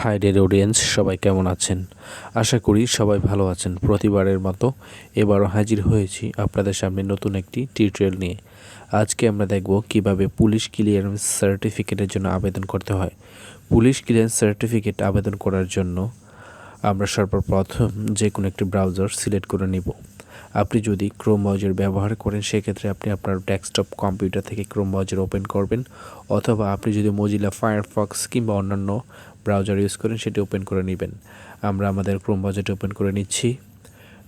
High ডের audience সবাই কেমন আছেন? আশা করি সবাই ভালো আছেন। প্রতিবারের মতো এবারও হাজির হয়েছি আপনাদের সামনে নতুন একটি টিউটোরিয়াল নিয়ে। আজকে আমরা দেখব কীভাবে পুলিশ ক্লিয়ারেন্স সার্টিফিকেটের জন্য আবেদন করতে হয়। পুলিশ ক্লিয়ারেন্স সার্টিফিকেট আবেদন করার জন্য আমরা সর্বপ্রথম যে কোনো একটি ব্রাউজার সিলেক্ট করে নিব। আপনি যদি ক্রোম ব্রাউজার ব্যবহার করেন, সেক্ষেত্রে আপনি আপনার ডেস্কটপ কম্পিউটার থেকে ক্রোম ব্রাউজার ওপেন করবেন। অথবা আপনি যদি মজিলা ফায়ারফক্স কিংবা অন্যান্য ব্রাউজার ইউজ করেন, সেটি ওপেন করে নেবেন। আমরা আমাদের ক্রোম ব্রাউজারটি ওপেন করে নিচ্ছি।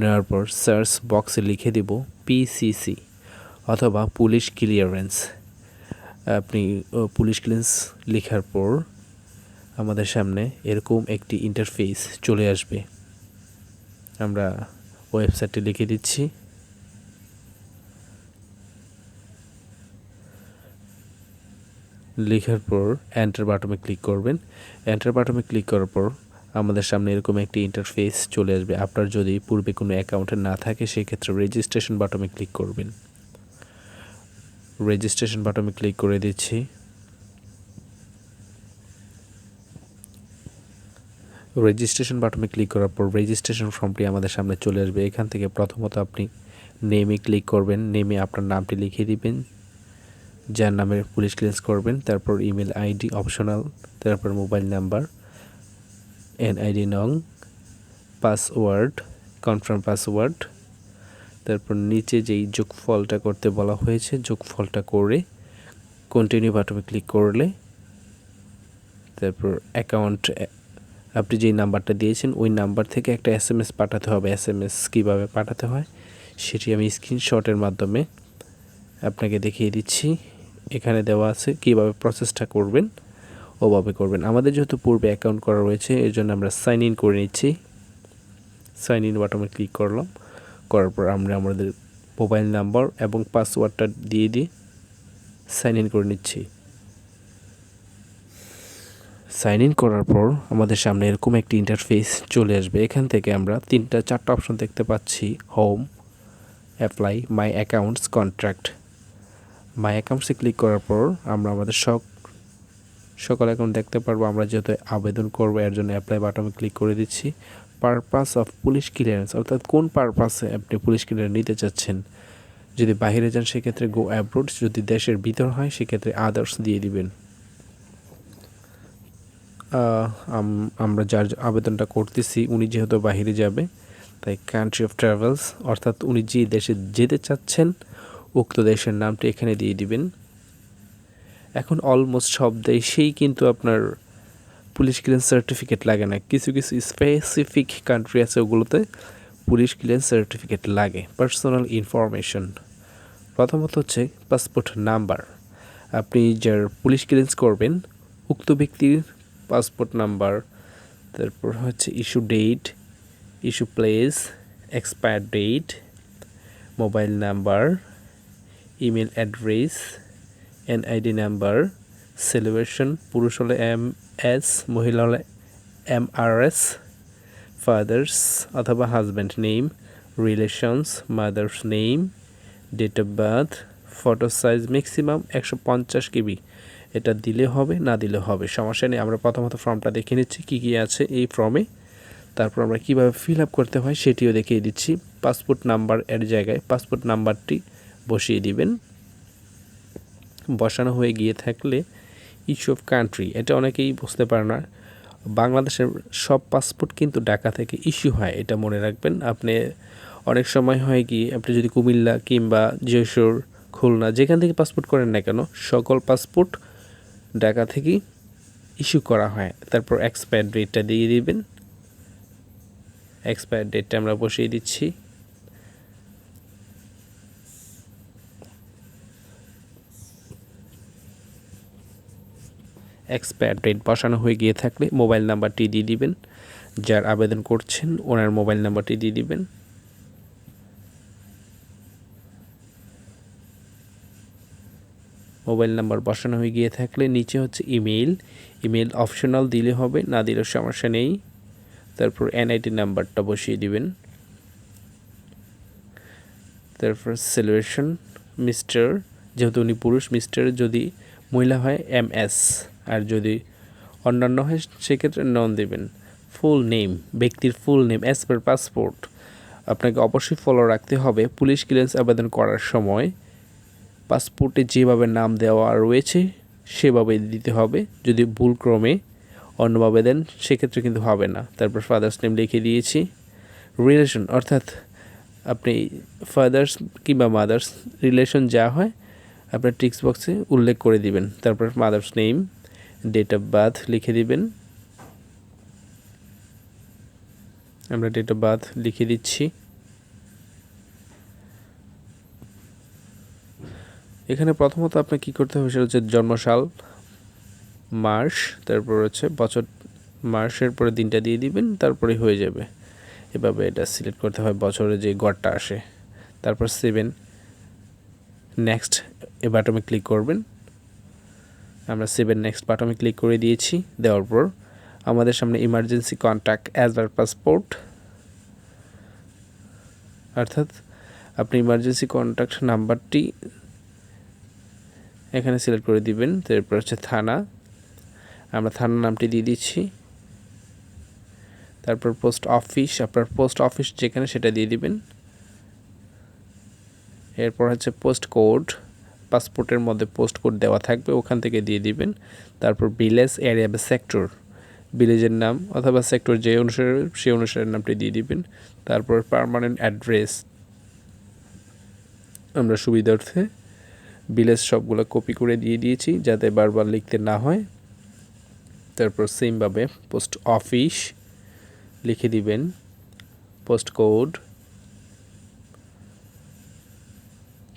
নেওয়ার পর সার্চ বক্সে লিখে দিব পিসিসি অথবা পুলিশ ক্লিয়ারেন্স আপনি পুলিশ ক্লিয়ারেন্স লেখার পর আমাদের সামনে এরকম একটি ইন্টারফেস চলে আসবে। আমরা ওয়েবসাইটটি লিখে দিচ্ছি। লেখার পর এন্টার বাটনে ক্লিক করবেন। এন্টার বাটনে ক্লিক করার পর আমাদের সামনে এরকম একটি ইন্টারফেস চলে আসবে। আপনার যদি পূর্বে কোনো অ্যাকাউন্টে না থাকে সেই ক্ষেত্রে রেজিস্ট্রেশন বাটনে ক্লিক করবেন। রেজিস্ট্রেশন বাটনে ক্লিক করে দিচ্ছি। রেজিস্ট্রেশন বাটনে ক্লিক করার পর রেজিস্ট্রেশন ফর্মটি আমাদের সামনে চলে আসবে। এখান থেকে প্রথমত আপনি নেমে ক্লিক করবেন। নেমে আপনার নামটি লিখিয়ে দিবেন। যার নামে পুলিশ ক্লিয়ারেন্স করবেন, তারপর ইমেল আইডি অপশনাল তারপর মোবাইল নাম্বার এনআইডি নং পাসওয়ার্ড কনফার্ম পাসওয়ার্ড তারপর নিচে যেই যোগফলটা করতে বলা হয়েছে, যোগফলটা করে কন্টিনিউ বাটনে ক্লিক করলে, তারপর অ্যাকাউন্ট আপনি যেই নাম্বারটা দিয়েছেন, ওই নাম্বার থেকে একটা এস এম এস পাঠাতে হবে। এস এম এস কীভাবে পাঠাতে হয়, সেটি আমি স্ক্রিনশটের মাধ্যমে আপনাকে দেখিয়ে দিচ্ছি। এখানে দেওয়া আছে কীভাবে প্রসেসটা করবেন, ওভাবে করবেন। আমাদের যেহেতু পূর্বে অ্যাকাউন্ট করা রয়েছে, এর জন্য আমরা সাইন ইন করে নিচ্ছি। সাইন ইন বাটনে ক্লিক করলাম। করার পর আমরা আমাদের মোবাইল নাম্বার এবং পাসওয়ার্ডটা দিয়ে দিয়ে সাইন ইন করে নিচ্ছি। সাইন ইন করার পর আমাদের সামনে এরকম একটি ইন্টারফেস চলে আসবে। এখান থেকে আমরা তিনটা, চারটা অপশন দেখতে পাচ্ছি। Home apply my accounts contract my অ্যাকাউন্টসে click করার পর আমরা আমাদের সব সকল অ্যাকাউন্ট দেখতে পারব। আমরা যেহেতু আবেদন করব, এর জন্য অ্যাপ্লাই বাটনে ক্লিক করে দিচ্ছি। পারপাস অফ পুলিশ ক্লিয়ারেন্স অর্থাৎ কোন পারপাসে আপনি পুলিশ ক্লিয়ারেন্স নিতে চাচ্ছেন? যদি বাইরে যান, সেক্ষেত্রে গো অ্যাব্রোড যদি দেশের ভিতর হয়, সেক্ষেত্রে আদার্স দিয়ে দিবেন। আমরা যার আবেদনটা করতেছি, উনি যেহেতু বাহিরে যাবে, তাই কান্ট্রি অফ ট্রাভেলস অর্থাৎ উনি যে দেশে যেতে চাচ্ছেন উক্ত দেশের নামটি এখানে দিয়ে দিবেন। এখন অলমোস্ট সব দেশেই কিন্তু আপনার পুলিশ ক্লিয়ারেন্স সার্টিফিকেট লাগে না। কিছু কিছু স্পেসিফিক কান্ট্রি আছে ওগুলোতে পুলিশ ক্লিয়ারেন্স সার্টিফিকেট লাগে পার্সোনাল ইনফরমেশন প্রথমত হচ্ছে পাসপোর্ট নাম্বার আপনি যার পুলিশ ক্লিয়ারেন্স করবেন, উক্ত ব্যক্তির পাসপোর্ট নাম্বার তারপর হচ্ছে issue date issue place expire date mobile number email address N NID number celebration পুরুষ হলে এম এস মহিলা হলে এম আর এস ফাদার্স অথবা husband name relations mother's name date of birth photo size maximum একশো পঞ্চাশ কেবি এটা দিলে হবে, না দিলে হবে, সমস্যা নেই। আমরা প্রথমত ফর্মটা দেখে নিচ্ছি, কী কী আছে এই ফর্মে তারপর আমরা কীভাবে ফিল আপ করতে হয়, সেটিও দেখিয়ে দিচ্ছি। পাসপোর্ট নাম্বার এর জায়গায়, পাসপোর্ট নাম্বারটি বসিয়ে দিবেন। বসানো হয়ে গিয়ে থাকলে ইস্যু অফ কান্ট্রি এটা অনেকেই বুঝতে পারে না। বাংলাদেশের সব পাসপোর্ট কিন্তু ঢাকা থেকে ইস্যু হয়, এটা মনে রাখবেন। আপনি অনেক সময় হয় কি, আপনি যদি কুমিল্লা কিংবা যশোর, খুলনা যেখান থেকে পাসপোর্ট করেন না কেন, সকল পাসপোর্ট ঢাকা থেকেই ইস্যু করা হয়। তারপর এক্সপায়ার ডেটটা দিয়ে দিবেন। এক্সপায়ার ডেটটা আমরা বসিয়ে দিচ্ছি। এক্সপায়ার ডেট বসানো হয়ে গিয়ে থাকলে মোবাইল নাম্বারটি দিয়ে দিবেন। যার আবেদন করছেন, ওনার মোবাইল নাম্বারটি দিয়ে দিবেন। মোবাইল নাম্বার বসানো হয়ে গিয়ে থাকলে নিচে হচ্ছে ইমেল ইমেল অপশনাল দিলে হবে, না দিলেও সমস্যা নেই। তারপর এনআইটি নাম্বারটা বসিয়ে দিবেন। তারপর সেলিব্রেশন মিস্টার যেহেতু উনি পুরুষ মিস্টার যদি মহিলা হয় এম এস আর যদি অন্যান্য হয়, সেক্ষেত্রে নন দেবেন। ফুল নেম ব্যক্তির full name as per passport আপনাকে অবশ্যই ফলো রাখতে হবে। পুলিশ ক্লিয়ারেন্স আবেদন করার সময় পাসপোর্টে যেভাবে নাম দেওয়া রয়েছে, সেভাবে দিতে হবে। যদি ভুলক্রমে অন্যভাবে দেন, সেক্ষেত্রে কিন্তু হবে না। তারপর ফাদার্স নেম লিখে দিয়েছি। রিলেশন অর্থাৎ আপনি ফাদার্স কিংবা মাদার্স রিলেশন যা হয়, আপনার টিক্স বক্সে উল্লেখ করে দিবেন। তারপর mother's name date of birth লিখে দিবেন। আমরা ডেট অফ বার্থ লিখে দিচ্ছি। এখানে প্রথমত আপনাকে কী করতে হবে সেটা হচ্ছে জন্মসাল মাস তারপর হচ্ছে বছর মাসের পরে দিনটা দিয়ে দিবেন, তারপরে হয়ে যাবে। এভাবে এটা সিলেক্ট করতে হয়, বছরে যে গড়টা আসে। তারপর সেভেন নেক্সট এ বাটমে ক্লিক করবেন। সেভেন নেক্সট বাটমে ক্লিক করে দিয়েছি। দেওয়ার পর আমাদের সামনে emergency contact as per passport অর্থাৎ আপনি ইমার্জেন্সি কন্ট্যাক্ট নাম্বারটি এখানে সিলেক্ট করে দিবেন। তারপর হচ্ছে থানা। আমরা থানার নামটি দিয়ে দিচ্ছি। তারপর পোস্ট অফিস আপনার পোস্ট অফিস যেখানে সেটা দিয়ে দিবেন। এরপর হচ্ছে পোস্ট কোড পাসপোর্টের মধ্যে পোস্ট কোড দেওয়া থাকবে, ওখান থেকে দিয়ে দিবেন। তারপর ভিলেজ এরিয়া বা সেক্টর, ভিলেজের নাম অথবা সেক্টর যে অনুসারে, সেই অনুসারে নামটি দিয়ে দিবেন। তারপর পারমানেন্ট অ্যাড্রেস আমরা সুবিধার্থে ভিলেজ সবগুলো কপি করে দিয়ে দিয়েছি, যাতে বারবার লিখতে না হয়। তারপর সেমভাবে পোস্ট অফিস লিখে দিবেন পোস্ট কোড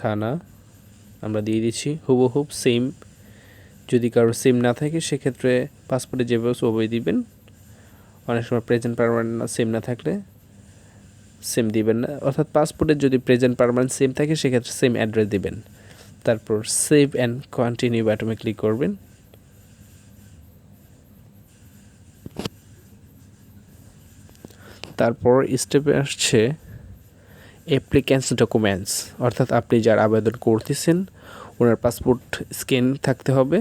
থানা। আমরা দিয়ে দিচ্ছি। হুবহুব সেম যদি কারও সেম না থাকে, সেক্ষেত্রে পাসপোর্টে যেভাবে ওভাবে দিবেন। অনেক সময় প্রেজেন্ট পারমানেন্ট সেম না থাকলে সেম দিবেন না। অর্থাৎ পাসপোর্টের যদি প্রেজেন্ট পারমানেন্ট সেম থাকে, সেক্ষেত্রে সেম অ্যাড্রেস দিবেন। তারপর সেভ অ্যান্ড কন্টিনিউ বাটমে ক্লিক করবেন। তারপর স্টেপে আসছে অ্যাপ্লিক্যান্স ডকুমেন্টস অর্থাৎ আপনি যার আবেদন করতেছেন ওনার পাসপোর্ট স্ক্যান থাকতে হবে।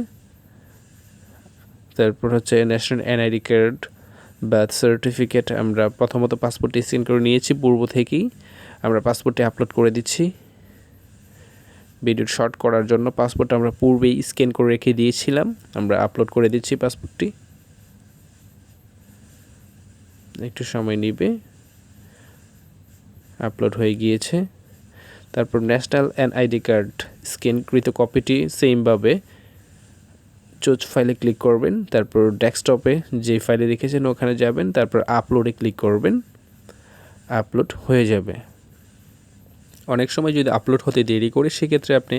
তারপর হচ্ছে national NID card birth certificate আমরা প্রথমত পাসপোর্টটি স্ক্যান করে নিয়েছি, পূর্ব থেকেই আমরা পাসপোর্টটি আপলোড করে দিচ্ছি। ভিডিও শর্ট করার জন্য পাসপোর্ট আমরা পূর্বেই স্ক্যান করে রেখে দিয়েছিলাম, আমরা আপলোড করে দিচ্ছি পাসপোর্টটি একটু সময় নিবে। আপলোড হয়ে গিয়েছে। তারপর ন্যাশনাল এনআইডি কার্ড স্ক্যানকৃত কপিটি সেমভাবে চোচ ফাইলে ক্লিক করবেন, তারপর ডেস্কটপে যে ফাইলে রেখেছেন ওখানে যাবেন, তারপর আপলোডে ক্লিক করবেন, আপলোড হয়ে যাবে। অনেক সময় যদি আপলোড হতে দেরি করে, সেক্ষেত্রে আপনি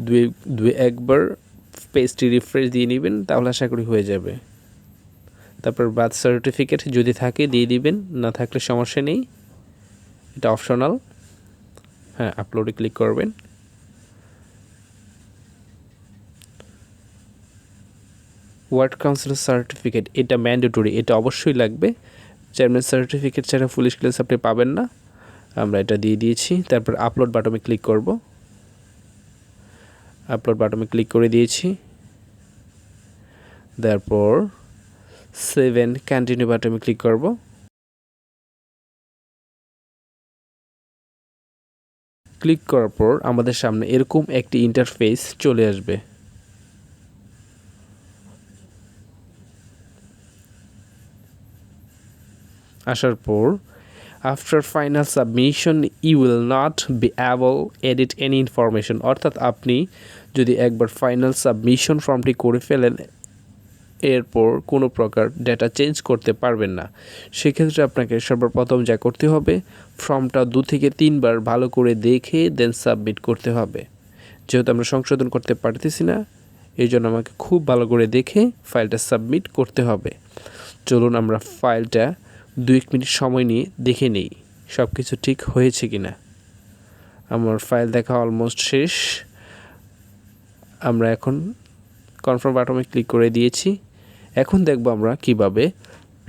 দুই দুই একবার পেজটি রিফ্রেশ দিয়ে নেবেন, তাহলে আশা করি হয়ে যাবে। তারপর বার্থ সার্টিফিকেট যদি থাকে, দিয়ে দিবেন, না থাকলে সমস্যা নেই। এটা অপশনাল। হ্যাঁ আপলোডে ক্লিক করবেন। ওয়ার্ড কাউন্সিল সার্টিফিকেট এটা ম্যান্ডেটরি এটা অবশ্যই লাগবে। চেয়ারম্যান সার্টিফিকেট ছাড়া পুলিশ ক্লিয়ারেন্স আপনি পাবেন না। আমরা এটা দিয়ে দিয়েছি, তারপর আপলোড বাটমে ক্লিক করব। আপলোড বাটমে ক্লিক করে দিয়েছি। তারপর সেভেন কন্টিনিউ বাটমে ক্লিক করব। ক্লিক করার পর আমাদের সামনে এরকম একটি ইন্টারফেস চলে আসবে। আসার পর after final submission you will not be able edit any information অর্থাৎ আপনি যদি একবার ফাইনাল সাবমিশন ফর্মটি করে ফেলেন এরপর কোনো প্রকার ডেটা চেঞ্জ করতে পারবেন না। সেক্ষেত্রে আপনাকে সর্বপ্রথম যা করতে হবে, ফর্মটা দু থেকে তিনবার ভালো করে দেখে দেন সাবমিট করতে হবে। যেহেতু আমরা সংশোধন করতে পারতেছি না, এই জন্য আমাকে খুব ভালো করে দেখে ফাইলটা সাবমিট করতে হবে। চলুন আমরা ফাইলটা দু এক মিনিট সময় নিয়ে দেখে নিই সব কিছু ঠিক হয়েছে কি না আমার ফাইল দেখা অলমোস্ট শেষ। আমরা এখন কনফার্ম বাটমে ক্লিক করে দিয়েছি। এখন দেখব আমরা কীভাবে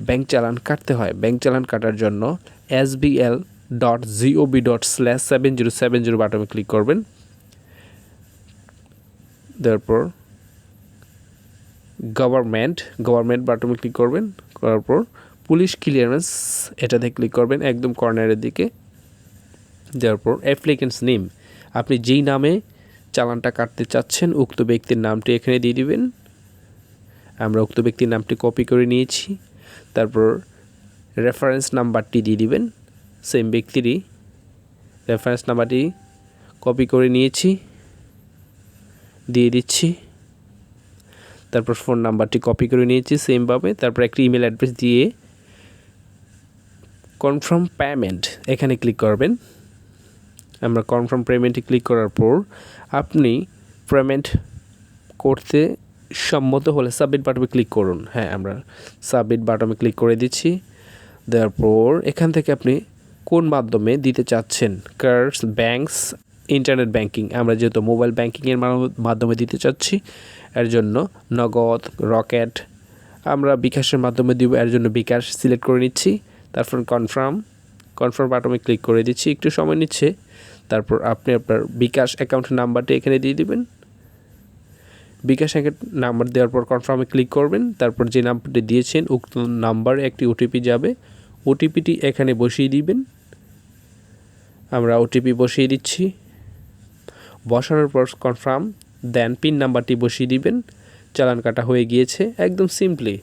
ব্যাংক চালান কাটতে হয়। ব্যাংক চালান কাটার জন্য S L dot GOB dot slash seven zero seven zero বাটমে click করবেন। তারপর গভর্নমেন্ট গভর্নমেন্ট বাটনে ক্লিক করবেন। করার পর পুলিশ ক্লিয়ারেন্স এটাতে ক্লিক করবেন একদম কর্নারের দিকে। দেওয়ার পর নেম আপনি যেই নামে চালানটা কাটতে চাচ্ছেন, উক্ত ব্যক্তির নামটি এখানে দিয়ে দিবেন। আমরা উক্ত ব্যক্তির নামটি কপি করে নিয়েছি। তারপর রেফারেন্স নাম্বারটি দিয়ে দিবেন। সেম ব্যক্তিরই রেফারেন্স নাম্বারটি কপি করে নিয়েছি। দিয়ে দিচ্ছি। তারপর ফোন নাম্বারটি কপি করে নিয়েছি সেমভাবে তারপর একটি ইমেল অ্যাড্রেস দিয়ে কনফার্ম পেমেন্ট এখানে ক্লিক করবেন। আমরা কনফার্ম পেমেন্টে ক্লিক করার পর আপনি পেমেন্ট করতে সম্মত হলে সাবমিট বাটনে ক্লিক করুন। হ্যাঁ আমরা সাবমিট বাটনে ক্লিক করে দিচ্ছি। দেওয়ার পর এখান থেকে আপনি কোন মাধ্যমে দিতে চাচ্ছেন? কার্স ব্যাংকস ইন্টারনেট ব্যাংকিং আমরা যেহেতু মোবাইল ব্যাংকিংয়ের মাধ্যমে দিতে চাচ্ছি, এর জন্য নগদ রকেট আমরা বিকাশের মাধ্যমে দিব, এর জন্য বিকাশ সিলেক্ট করে নিচ্ছি। তারপর কনফার্ম কনফার্ম বাটনে ক্লিক করে দিচ্ছি। একটু সময় নিচ্ছে। তারপর আপনি আপনার বিকাশ অ্যাকাউন্ট নাম্বারটি এখানে দিয়ে দিবেন। বিকাশ অ্যাকাউন্ট নাম্বার দেওয়ার পর কনফার্মে ক্লিক করবেন, তারপর যে নাম্বারটি দিয়েছেন, উক্ত নাম্বারে একটি ওটিপি যাবে। ওটিপিটি এখানে বসিয়ে দিবেন। আমরা ওটিপি বসিয়ে দিচ্ছি। বসানোর পর কনফার্ম দেন পিন নাম্বারটি বসিয়ে দিবেন। চালান কাটা হয়ে গিয়েছে, একদম সিম্পলি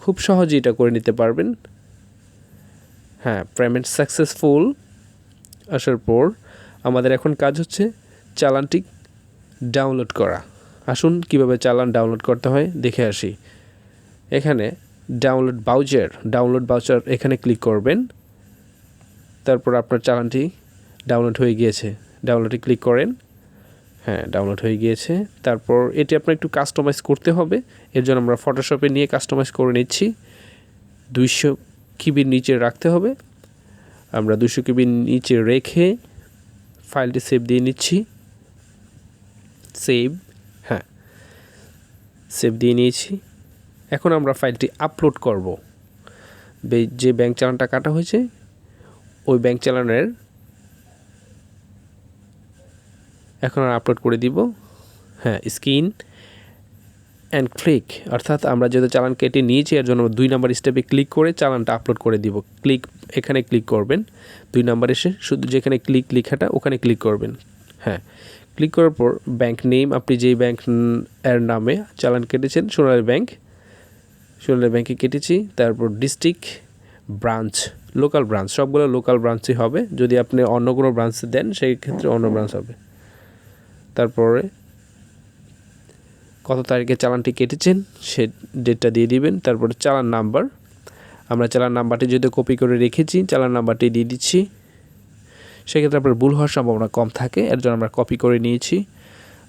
খুব সহজেই এটা করে নিতে পারবেন। হ্যাঁ পেমেন্ট সাকসেসফুল আসার পর আমাদের এখন কাজ হচ্ছে চালানটি ডাউনলোড করা। আসুন কীভাবে চালান ডাউনলোড করতে হয়, দেখে আসি। এখানে ডাউনলোড বাউচার ডাউনলোড বাউচার এখানে ক্লিক করবেন। তারপর আপনার চালানটি ডাউনলোড হয়ে গিয়েছে ডাউনলোডে ক্লিক করেন। হ্যাঁ ডাউনলোড হয়ে গিয়েছে। তারপর এটি আপনার একটু কাস্টমাইজ করতে হবে। এর জন্য আমরা ফটোশপে নিয়ে কাস্টমাইজ করে নিচ্ছি। দুইশো কিবির নিচে রাখতে হবে। আমরা দুশো কিবির নিচে রেখে ফাইলটি সেভ দিয়ে নিচ্ছি। সেভ সেভ দিয়ে নিয়েছি। এখন আমরা ফাইলটি আপলোড করব। যে ব্যাংক চালানটা কাটা হয়েছে, ওই ব্যাংক চালানের এখন আর আপলোড করে দিব। হ্যাঁ স্ক্রিন অ্যান্ড ক্লিক অর্থাৎ আমরা যেহেতু চালান কেটে নিয়েছি, এর জন্য দুই নাম্বার স্টেপে ক্লিক করে চালানটা আপলোড করে দিব। ক্লিক এখানে ক্লিক করবেন। দুই নাম্বার এসে শুধু যেখানে ক্লিক লেখাটা, ওখানে ক্লিক করবেন। হ্যাঁ ক্লিক করার পর ব্যাংক নেম, আপনি যেই ব্যাংক এর নামে চালান কেটেছেন, সোনালী ব্যাংক, সোনালী ব্যাংকে কেটেছি, তারপর ডিস্ট্রিক্ট, ব্রাঞ্চ, লোকাল ব্রাঞ্চ, সবগুলো লোকাল ব্রাঞ্চই হবে। যদি আপনি অন্য কোনো ব্রাঞ্চে দেন সেই ক্ষেত্রে অন্য ব্রাঞ্চ হবে। তারপরে কত তারিখে চালানটি কেটেছেন, সে ডেটটা দিয়ে দিবেন। তারপরে চালান নাম্বার, আমরা চালান নাম্বারটি যদি কপি করে রেখেছি, চালান নাম্বারটি দিয়ে দিচ্ছি। সেক্ষেত্রে আপনার ভুল হওয়ার সম্ভাবনা কম থাকে, এর জন্য আমরা কপি করে নিয়েছি।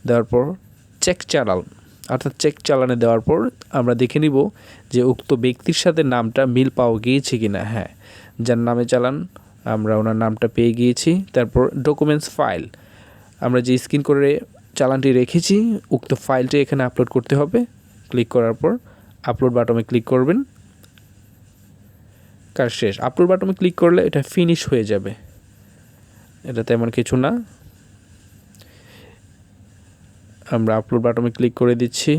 দেওয়ার পর চেক চালান অর্থাৎ চেক চালানে দেওয়ার পর আমরা দেখে নিব যে উক্ত ব্যক্তির সাথে নামটা মিল পাওয়া গিয়েছে কি না হ্যাঁ যার নামে চালান, আমরা ওনার নামটা পেয়ে গিয়েছি। তারপর ডকুমেন্টস ফাইল আমরা যে স্ক্রিন করে চালানটি রেখেছি, উক্ত ফাইলটি এখানে আপলোড করতে হবে। ক্লিক করার পর আপলোড বাটনে ক্লিক করবেন। কাজ শেষ। আপলোড বাটনে ক্লিক করলে এটা ফিনিশ হয়ে যাবে। এটা তেমন কিছু না। আমরা আপলোড বাটনে ক্লিক করে দিচ্ছি।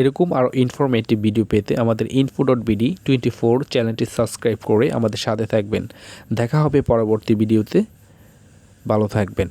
এরকম আরও ইনফরমেটিভ ভিডিও পেতে আমাদের info dot BD twenty four চ্যানেলটি সাবস্ক্রাইব করে আমাদের সাথে থাকবেন। দেখা হবে পরবর্তী ভিডিওতে ভালো থাকবেন।